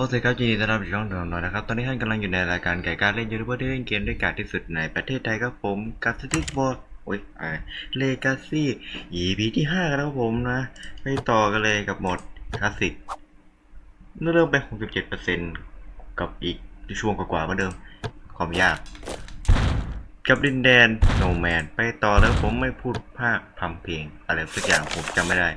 โอเคครับยินดีต้อนรับสู่ช่องของเรานะครับ ตอนนี้ท่านกำลังอยู่ในรายการไก่การเล่นยูทูบเบอร์ที่เล่นเกมด้วยการที่สุดในประเทศไทยครับผมกับสติ๊กบอร์ดโอ้ยอ่าเลกาซี่ EP ที่5กันแล้วครับผมนะ ไปต่อกันเลยกับหมดคลาสสิกเริ่มไป 67%กับอีกช่วงกว่าๆเหมือนเดิม ความยาก กับดินแดนโนแมนไปต่อแล้วผมไม่พูดภาคพำเพลง อะไรสักอย่างผมจำไม่ได้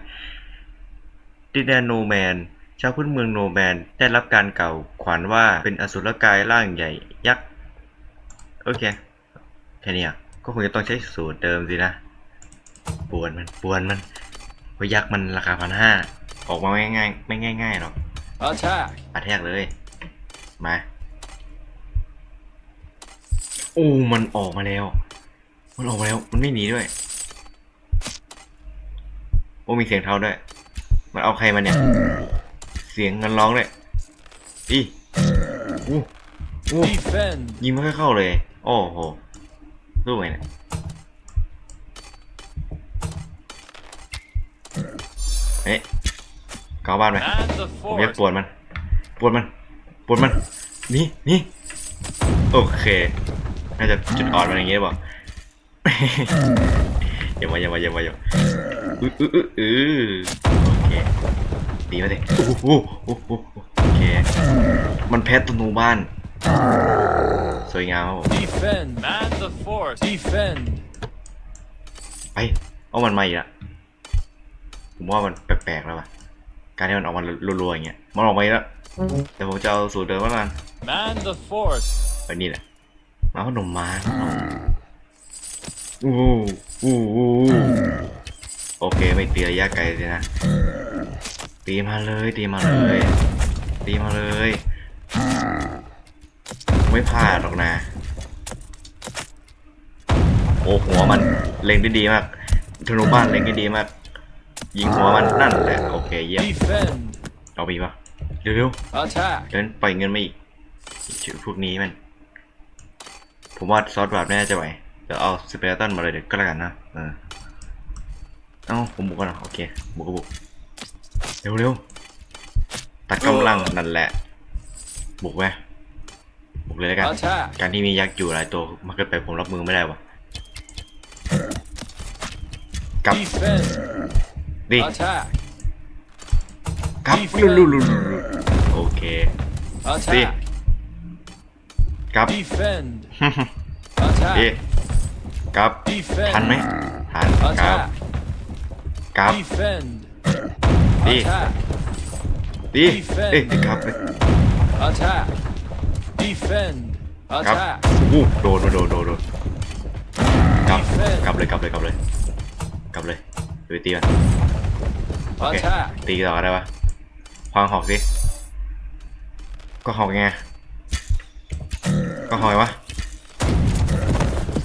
ดินแดนโนแมน ชาวพื้นเมืองโนแมนได้รับการเกล่าวขวัญว่าเป็นอสุรกายร่างใหญ่ยักษ์ โอเค แค่เนี้ยก็คงจะต้องใช้สูตรเดิมสินะปวนมันปวนมันเพราะยักษ์มันราคาพันห้าออกมาไม่ง่ายๆ ไม่ง่ายๆหรอก Attack! อาแทกเลย มาโอ้มันออกมาแล้ว มันออกมาแล้ว มันไม่หนีด้วย โอ้มีเสียงเท้าด้วย มันเอาใครมาเนี่ย เสียงเงินร้องด้วยอีอู้อู้ยิงไม่ค่อยเข้าเลย โอ้โหสู้ไงเนี่ยเอ๊ะเกาบ้านไหมผมจะปวดมัน ปวดมัน ปวดมัน นี่นี่โอเค น่าจะจุดอ่อนมันอย่างงี้หรือเปล่าอย่ามาอย่ามาอย่ามาอย่ามาอื้ออื้ออื้ออื้อโอเค ตีมาสิโอ้โหโอ้โหโอเค มันแพ้ตัวหนูบ้าน สวยงามครับผม Defend! Man the force! Defend! ไปเอามันมาอีกละผมว่ามันแปลกๆแล้วว่ะ การที่มันออกมารัวๆอย่างเงี้ย มันออกมาอีกแล้วแต่ผมจะเอาสูตรเดิมแล้วกัน Man the force! แบบนี้แหละ มาขนมมาอู้อู้อู้โอเคไม่ตีระยะไกลสินะ ตีมาเลยตีมาเลยตีมาเลยไม่พลาดหรอกนะ โอ้หัวมันเล็งได้ดีมากธนูบ้านเล็งได้ดีมาก ยิงหัวมันนั่นแหละโอเคเยี่ยม Defend! เอาไปอีกปะเร็วๆ Attack! เดินปล่อยเงินมาอีกชื่อพวกนี้มันผมว่าซอสแบบน่าจะไหวเดี๋ยวเอาสเปรตันมาเลยเดี๋ยวก็แล้วกันนะเออเอ้าผมบุกก่อนนะโอเคบุกก็บุก เร็วเร็วตัดกำลังนั่นแหละ บุกไว้บุกเลยแล้วกัน Attack! การที่มียักษ์อยู่หลายตัวมากเกินไปผมรับมือไม่ได้วะกลับ Defend! ดิ Attack! กลับ Defend ลุลุลุลุลุโอเค Attack! กลับ Defend! เอ๊ะ Attack! กลับ ทันไหม Defend! ทันกลับ Attack! กลับ Defend! Đi. Attack! ดิเอ๊ะกลับไป Attack! Defend! กลับ Attack! อู้โดนโดนโดนโดนกลับ Defend! กลับเลยกลับเลยกลับเลยกลับเลยเดี๋ยวไปตีมันโอเค Attack! ตีต่อได้ปะพางหอกสิก็หอกไงก็หอกไงวะ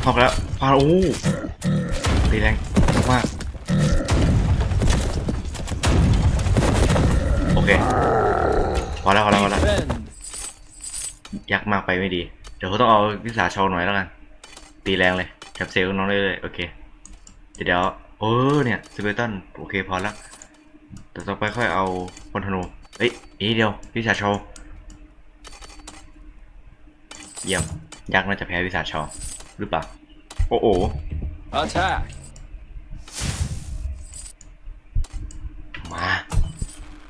หอกแล้วพางโอ้ตีแรงมาก โอ เคพอแล้วพอแล้วพอแล้ว Defend! ยักษ์มากไปไม่ดี เดี๋ยวเขาต้องเอาวิสาชาวหน่อยแล้วกัน ตีแรงเลยแคปเซลน้องเลยๆโอเคเดี๋ยวเดี๋ยวเออเนี่ยสเปตันโอเคพอละแต่ต่อไปค่อยเอาพลธนูเอ้ยอีกเดียววิสาชาวเยี่ยมยักษ์น่าจะแพ้วิสาชาวหรือเปล่า โอ้โห Attack! มา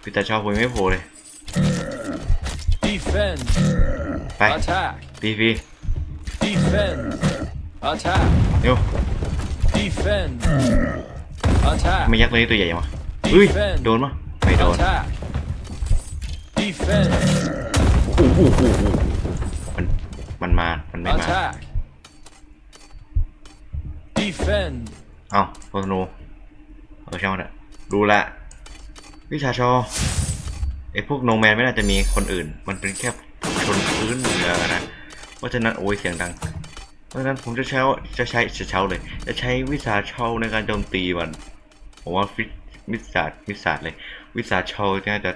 วิสาชาวผมยังไม่โผล่เลย Defend! ไป Attack! ตีฟรี Defend! Attack! เร็ว Defend! Attack! ไม่ยักษ์ตัวนี้ตัวใหญ่ยังวะเฮ้ยโดนปะไม่โดน Attack! Defend! อู้อู้อู้อู้มันมันมา มันไม่มา Attack! Defend! เอ้าโพสโนเออช่างมันเถอะดูละ วิชาชอไอพวกโนแมนไม่น่าจะมีคนอื่น มันเป็นแค่ชนพื้นเมือนะเพราะฉะนั้นโอ้ยเสียงดัง เพราะฉะนั้นผมจะใช้จะใช้จะเช้าเลย จะใช้วิสาเชาในการโจมตีมันผมว่าฟิวิสาวิสาเลย วิสาเชาน่าจะ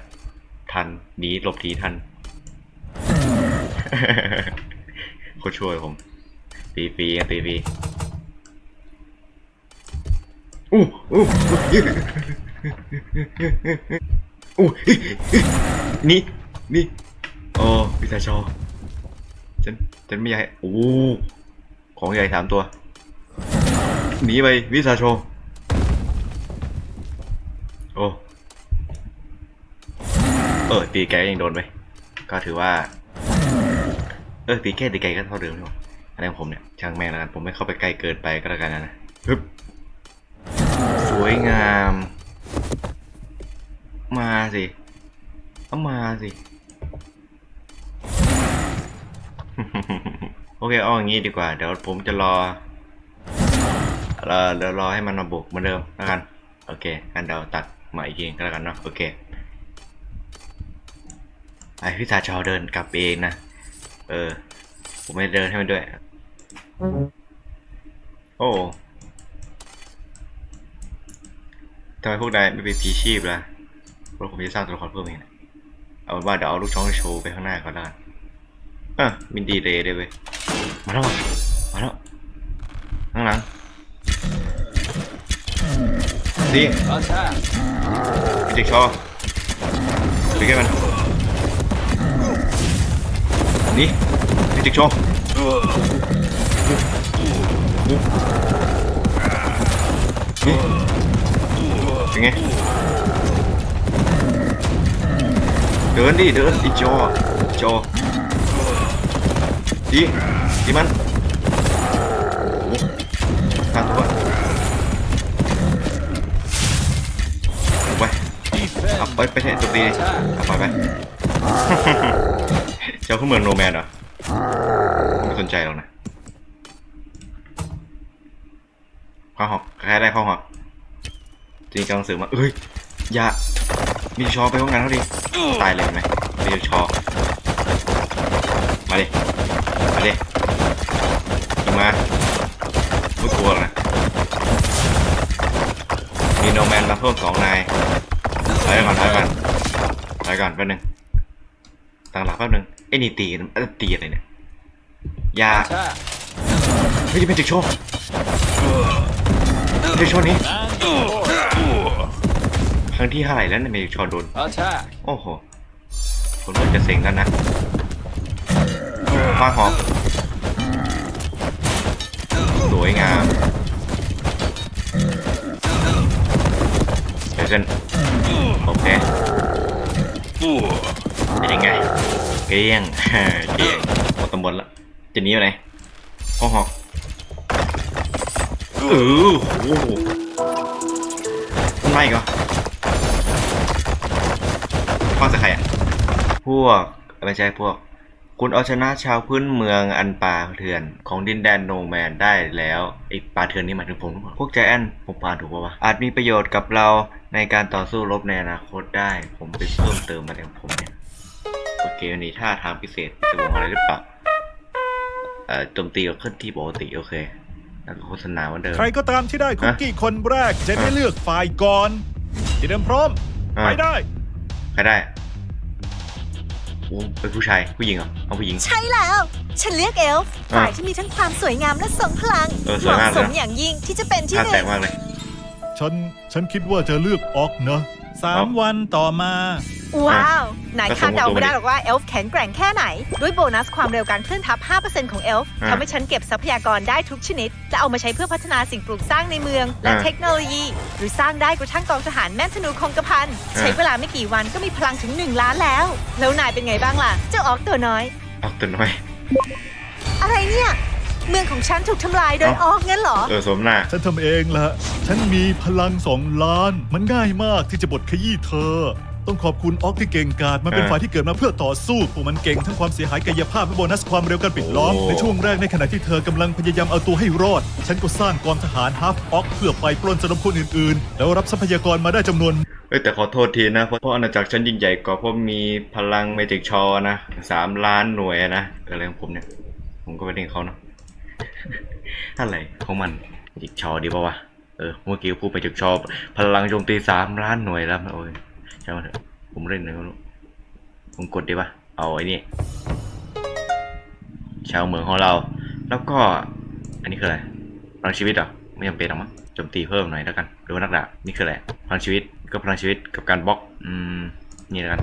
ทันหนีหลบหนีทันโคตรช่วยผมตีฟรีตีฟรีอู้อู้ อู้นี่นี่โอ้พิซาชอฉันฉันไม่อยากให้โอ้ของใหญ่สามตัวหนีไปวิซาโชโอ้เออตีไกยังโดนไปก็ถือว่า เออตีแค่ตีไกก็เท่าเดิมนี่หว่าอะไรของผมเนี่ยช่างแม่งแล้วกันผมไม่เข้าไปใกล้เกินไปก็แล้วกันนะนะฮึบสวยงาม มาสิเอามาสิ โอเคเอาอย่างงี้ดีกว่า เดี๋ยวผมจะรอรอเดี๋ยวรอให้มันมาบุกเหมือนเดิมแล้วกัน โอเคงั้นเดี๋ยวตัดมาอีกทีก็แล้วกันเนาะ โอเค ไอพิธาชอเดินกลับเองนะ เออ ผมไม่เดินให้มันด้วย โอ้ทำไมพวกนายไม่เป็นผีชีพล่ะ ราะผมจะสร้างตัวละครเพิ่มเองนะเอาเป็นว่าเดี๋ยวเอาลูกช้องโชว์ไปข้างหน้าก่อนละกันอะมินดีเรย์ด้วยเว้ยมาแล้วมาแล้วข้างหลังดีเด็กชอไปแก้มันนี่พี่เด็กชอนี่เป็นไง เดินดิเดินอีจอจอดีดีมันโอ้ทางตัวไปขับไปไปเถอะตัวตีขับไปไปเจ้าขึ้นเมืองโนแมนเหรอไม่สนใจหรอกนะข้าหอกใครได้ข้าหอกจริงกำลังสริมมาเอ้ยอย่า มีชอไปห้องงานเขาดิตายเลยเห็นไหมมีชอมาดิมาดิยิงมาไม่กลัวหรอกนะมีโนแมนมาเพิ่มสองนายถอยก่อนถอยก่อนถอยก่อนแป๊บนึงตั้งหลักแป๊บนึงไอ้นี่ตีเอ้ยตีอะไรเนี่ยอยา Attack. เฮ้ยเป็นจิกโชว์จิกโชว์นี้ Man forward. ค รั้งที่เท่าไหร่แล้วเนี่ยเมจิกโชว์โดน Attack. โอ้โหผมเริ่มจะเซ็งแล้วนะฟ้าหอมสวยงามเดี๋ยวกันโอเคเป็นยังไงเกลี้ยง เกลี้ยงหมดตำบลละจะหนีไปไหนห้องหอกเออโอ้โหมันไม่ก็ ฟังจากใครอะพวกไม่ใช่พวก คุณเอาชนะชาวพื้นเมืองอันป่าเถื่อนของดินแดนโนแมนได้แล้วไอ้ป่าเถื่อนนี่หมายถึงผมหรือเปล่าพวกใจแอนผมผ่านถูกป่าวะอาจมีประโยชน์กับเราในการต่อสู้รบในอนาคตได้ ผมไปเพิ่มเติมมาของผมเนี่ยโอเควันนี้ท่าทางพิเศษจะบอกอะไรหรือเปล่าเอ่อโจมตีกับเคลื่อนที่ปกติโอเคแล้วก็โฆษณาเหมือนเดิม ใครก็ตามที่ได้คุกกี้คนแรกจะได้เลือกฝ่ายก่อนที่เดิมพร้อมอะไปได้ ใครได้โอ้ เป็นผู้ชายผู้หญิงเหรอเอาผู้หญิง ใช่แล้ว ฉันเรียกเอลฟ์อะฝ่ายที่มีทั้งความสวยงามและทรงพลังเออสเหวยมาะมากเลย สมอย่างยิ่งที่จะเป็นที่ท่าหแตนึ่กงมากเลย ฉัน ฉันคิดว่าจะเลือกออกนะสามวันต่อมา ว้าว นายก็คาดเดาส่งตัวมาดิไม่ได้หรอกว่าเอลฟ์แข็งแกร่งแค่ไหน ด้วยโบนัสความเร็วการเคลื่อนทับ 5%ของเอลฟ์อะทำให้ฉันเก็บทรัพยากรได้ทุกชนิดและเอามาใช้เพื่อพัฒนาสิ่งปลูกสร้างในเมือง และอะเทคโนโลยี หรือสร้างได้กระทั่งกองทหารแม่นธนูคงกระพันอะใช้เวลาไม่กี่วันก็มีพลังถึง 1 ล้านแล้ว แล้วนายเป็นไงบ้างล่ะ เจ้าออกตัวน้อยเอาตัวน้อย อะไรเนี่ย เมืองของฉันถูกทำลายโดยเอ้าออกงั้นเหรอ เออสวมหน้าฉันทำเองละฉันมีพลังสองล้าน มันง่ายมากที่จะบดขยี้เธอ ต้องขอบคุณออกที่เก่งกาจมันเป็นอ่าฝ่ายที่เกิดมาเพื่อต่อสู้พวกมันเก่งทั้งความเสียหายกายภาพและโบนัสความเร็วการปิดล้อมโอ้ในช่วงแรกในขณะที่เธอกำลังพยายามเอาตัวให้รอด ฉันก็สร้างกองทหารฮาฟออกเพื่อไปปล้นสนมคนอื่นๆ แล้วรับทรัพยากรมาได้จำนวน เอ้ยแต่ขอโทษทีนะเพราะเพราะอาณาจักรฉันยิ่งใหญ่กว่าเพราะมีพลังเมจิกชอนะสามล้านหน่วยอะนะอะไรของผมเนี่ย ผมก็ไปเล่นเขาเนาะ อะไรของมันเมจิกชอดีป่าวะเออเมื่อกี้พูดเมจิกชอพลังโจมตีสามล้านหน่วยแล้วโอ้ย ใช่ไหมเถอะผมเล่นเลยครู้ผมกดดีปะเอาไอ้นี่ชาวเมืองของเรา แล้วก็ อันนี้คืออะไรพลังชีวิตเหรอไม่จำเป็นหรอกมั้งโจมตีเพิ่มหน่อยแล้วกันหรือว่านักดาบนี่คืออะไรพลังชีวิตก็พลังชีวิตกับการบล็อกอืมนี่แล้วกัน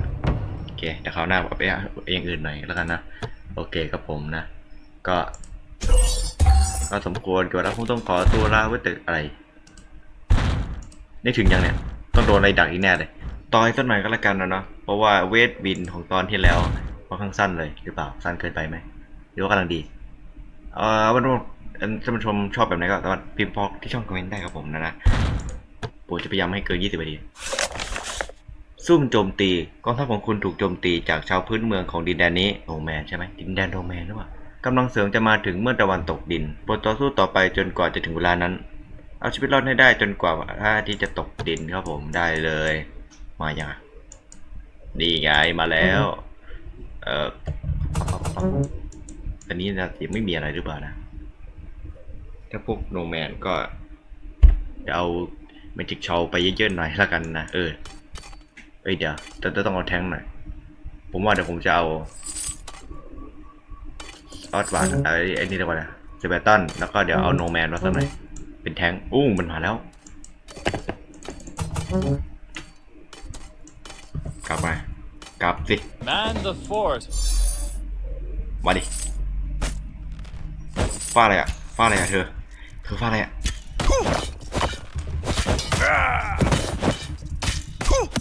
เคเดี๋ยวคราวหน้าเอาไปเอาอย่างอื่นหน่อยแล้วกันนะโอเคครับผมนะ ก็ก็สมควรก่อนแล้วผมต้องขอตัวลาไว้แต่อะไรนี่ถึงยังเนี่ย ต้องโดนอะไรดักอีกแน่เลย ตอยสักหน่อยก็แล้วกันนะเนาะเพราะว่าเวทบินของตอนที่แล้วค่อนข้างสั้นเลยหรือเปล่าสั้นเกินไปไหมหรือว่ากำลังดีเอ่อวันนี้ท่านผู้ชมชอบแบบไหนก็สามารถพิมพ์บอกที่ช่องคอมเมนต์ได้ครับผมนะนะผมจะพยายามให้เกิน 20นาทีซุ่มโจมตีกองทัพของคุณถูกโจมตีจากชาวพื้นเมืองของดินแดนนี้โรแมนใช่ไหมดินแดนโรแมนหรือเปล่ากำลังเสริมจะมาถึงเมื่อตะวันตกดินโปรดต่อสู้ต่อไปจนกว่าจะถึงเวลานั้น เอาชีวิตรอดให้ได้จนกว่าพระอาทิตย์จะตกดินครับผมได้เลย มาอย่างอะดีไงมาแล้ว เอ่ออันนี้นะยังไม่มีอะไรหรือเปล่านะ ถ้าพวกโนแมนก็จะเอาเมจิกชอลไปเยอะๆหน่อยละกันนะ เออ เอ้ยเดี๋ยวแต่แต่ต้องเอาแท้งหน่อย ผมว่าเดี๋ยวผมจะเอาออสวานไอ้ไอ้นี่เรียกว่าอะไรเซเบตันแล้วก็เดี๋ยวเอาโนแมนมาสักหน่อย เป็นแท้งอู้มันมาแล้ว กลับมากลับสิ Man the fort. มาดิฟาดอะไรอะฟาดอะไรอะเธอ เธอฟาดอะไรอะ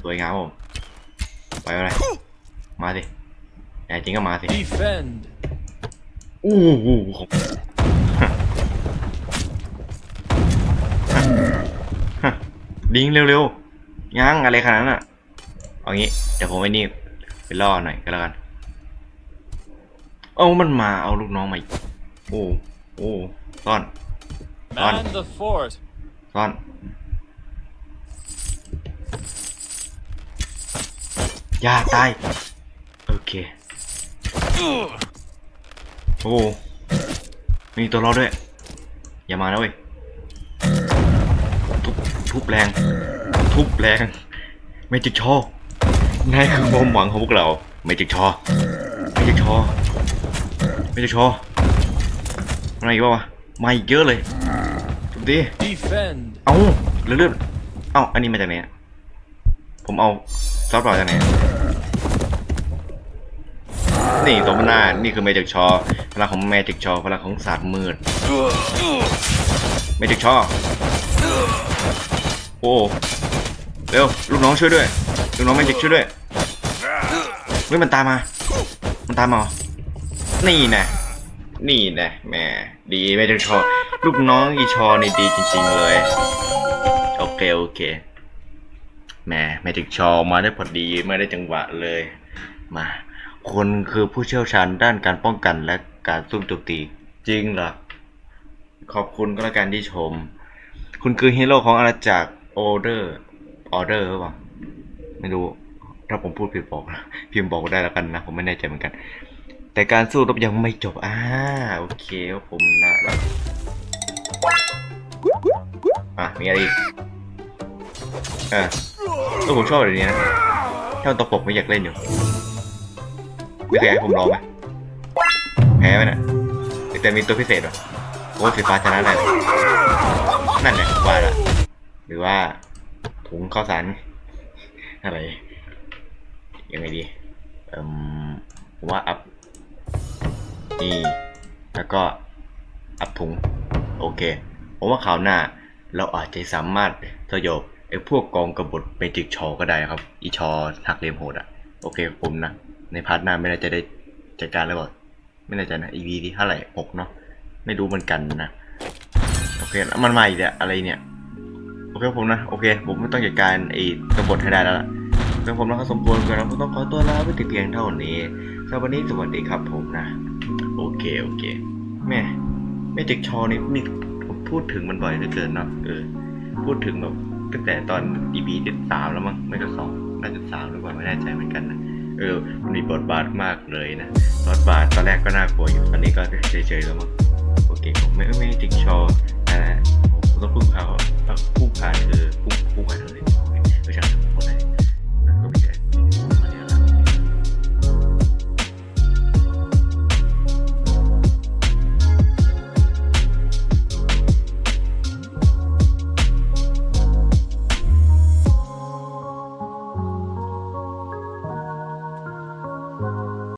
สวยงามผมไปอะไร มาสิแน่จริงก็มาสิ Defend. อู้หูของดิ้งเร็วๆยังอะไรขนาดนั้นอะ เอางี้เดี๋ยวผมไอ้นี่ไปล่อหน่อยก็แล้วกันเอ้ามันมาเอาลูกน้องมาอีกโอ้โอ้ซ่อน Man the fort. ซ่อนอย่าตายโอเคโอ้มีตัวรอดด้วย อย่ามานะเว้ยทุบทุบแรง ทุบแรง ไม่จิกชอ นายคือความหวังของพวกเรา ไม่จิกชอ ไม่จิกชอ ไม่จิกชออะไรอีกบ้างวะมาอีกเยอะเลยทุบดิ Defend. เอ้าเลื่อนๆเอ้าอันนี้มาจากไหนอะผมเอาซอฟต์บอร์จากไหนอะนี่สมนานี่คือเมจิกชอพลังของเมจิกชอพลังของศาสตร์มืดเมจิกชอโอ้เร็วลูกน้องช่วยด้วย ลูกน้องเมจิกช่วยด้วยเฮ้ยมันตามมา มันตามมาเหรอนี่นะนี่นะแหมดีเมจิกชอลูกน้องอีชอนี่ดีจริง ๆ เลย โอเคโอเคแหมเมจิกชอมาได้พอดีไม่ได้จังหวะเลยมาคนคือผู้เชี่ยวชาญด้านการป้องกันและการซุ่มโจมตีจริงเหรอขอบคุณก็แล้วกันที่ชม คุณคือฮีโร่ของอาณาจักรออเดอร์ออเดอร์หรือเปล่า ไม่รู้ ถ้าผมพูดผิดบอกนะพิมพ์บอกได้แล้วกันนะ ผมไม่แน่ใจเหมือนกัน แต่การสู้รบยังไม่จบ อ่า โอเคครับผมนะแล้วอะ มีอะไรอีกเออเออผมชอบแบบนี้นะถ้ามันตกปกไม่อยากเล่นอยู่ไม่เคยให้ผมลองไหมแพ้ไหมน่ะแต่มีตัวพิเศษหรอโอ้สีฟ้าชนะได้นั่นแหละว่าละหรือว่าถุงข้าวสาร อะไรยังไงดีเอ่มผมว่าอัพนี่แล้วก็อัพถุงโอเคผมว่าคราวหน้าเราอาจจะสามารถสยบไอ้พวกกองกบฏเมจิกชอก็ได้ครับ อีชอหักเหลี่ยมโหดอะโอเคผมนะ ในพาร์ทหน้าไม่น่าจะได้จัดการแล้วบอกไม่แน่ใจนะ EV ที่เท่าไหร่หกเนาะไม่รู้เหมือนกันนะ โอเคแล้วมันมาอีกแล้วอะไรเนี่ย โอเคผมนะ โอเค ผมไม่ต้องจัดการไอ้กบฏให้ได้แล้วล่ะ เป็นผมแล้วก็สมควรกันแล้วผมต้องขอตัวลาไปแต่เพียงเท่านี้สำหรับวันนี้สวัสดีครับผมนะ โอเคโอเค แม่เมจิกชอนี่มีผมพูดถึงมันบ่อยเหลือเกินเนาะเออ พูดถึงแบบตั้งแต่ตอน EP เจ็ดสามแล้วมั้งไม่ก็สองน่าจะสามหรือเปล่าไม่แน่ใจเหมือนกันนะเออมันมีบทบาทมากเลยนะบทบาทตอนแรกก็น่ากลัวอยู่ตอนนี้ก็เฉยๆแล้วมั้งโอเคผมไม่ไม่จิกชอนะผมต้องพึ่งพาพึ่งพาเธอพึ่งพึ่งพาเธอเลยไม่ใช่